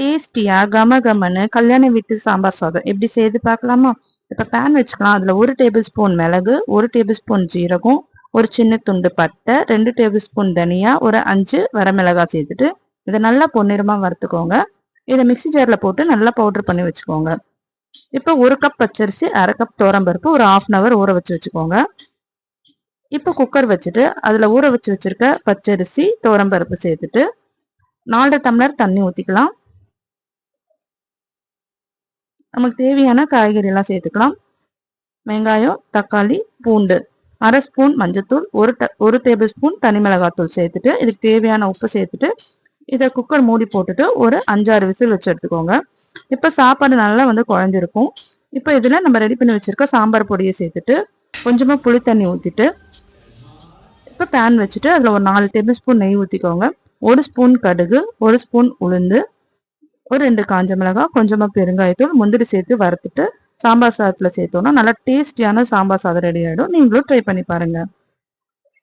டேஸ்டியா கம கமன்னு கல்யாண வீட்டு சாம்பார் சாதம். எப்படி செய்து பார்க்கலாமா? இப்போ பேன் வச்சுக்கலாம். அதில் ஒரு டேபிள் ஸ்பூன் மிளகு ஒரு டேபிள் ஸ்பூன் ஜீரகம் ஒரு சின்ன துண்டு பட்டை ரெண்டு டேபிள் ஸ்பூன் தனியா ஒரு அஞ்சு வரமிளகாய் சேர்த்துட்டு இதை நல்லா பொன்னிறமாக வறுத்துக்கோங்க. இதை மிக்சி ஜாரில் போட்டு நல்லா பவுடர் பண்ணி வச்சுக்கோங்க. இப்போ ஒரு கப் பச்சரிசி அரை கப் தோரம்பருப்பு ஒரு ஆஃப் அன் ஹவர் ஊற வச்சு வச்சுக்கோங்க. இப்போ குக்கர் வச்சுட்டு அதில் ஊற வச்சு வச்சுருக்க பச்சரிசி பருப்பு சேர்த்துட்டு நாலு டம்ளர் தண்ணி ஊற்றிக்கலாம் நமக்கு தேவையான காய்கறி எல்லாம் சேர்த்துக்கலாம். வெங்காயம் தக்காளி பூண்டு. அரை ஸ்பூன் மஞ்சத்தூள் ஒரு ஒரு டேபிள் ஸ்பூன் தனி மிளகாத்தூள் சேர்த்துட்டு இதுக்கு தேவையான உப்பு சேர்த்துட்டு இதை குக்கர் மூடி போட்டுட்டு ஒரு அஞ்சாறு விசில் வச்சு எடுத்துக்கோங்க. இப்போ சாப்பாடு நல்லா வந்து குழஞ்சிருக்கும். இப்போ இதில் நம்ம ரெடி பண்ணி வச்சுருக்க சாம்பார் பொடியை சேர்த்துட்டு கொஞ்சமாக புளி தண்ணி ஊற்றிட்டு இப்போ பேன் வச்சுட்டு அதில் ஒரு நாலு டேபிள் ஸ்பூன் நெய் ஊற்றிக்கோங்க ஒரு ஸ்பூன் கடுகு ஒரு ஸ்பூன் உளுந்து ஒரு ரெண்டு காஞ்ச மிளகாய் கொஞ்சமாக பெருங்காயத்தூள் முந்திரி சேர்த்து வறுத்துட்டு சாம்பார் சாதத்தில் சேர்த்தோன்னா நல்லா டேஸ்டியான சாம்பார் சாதம் ரெடி ஆகிடும் நீங்களும் ட்ரை பண்ணி பாருங்கள்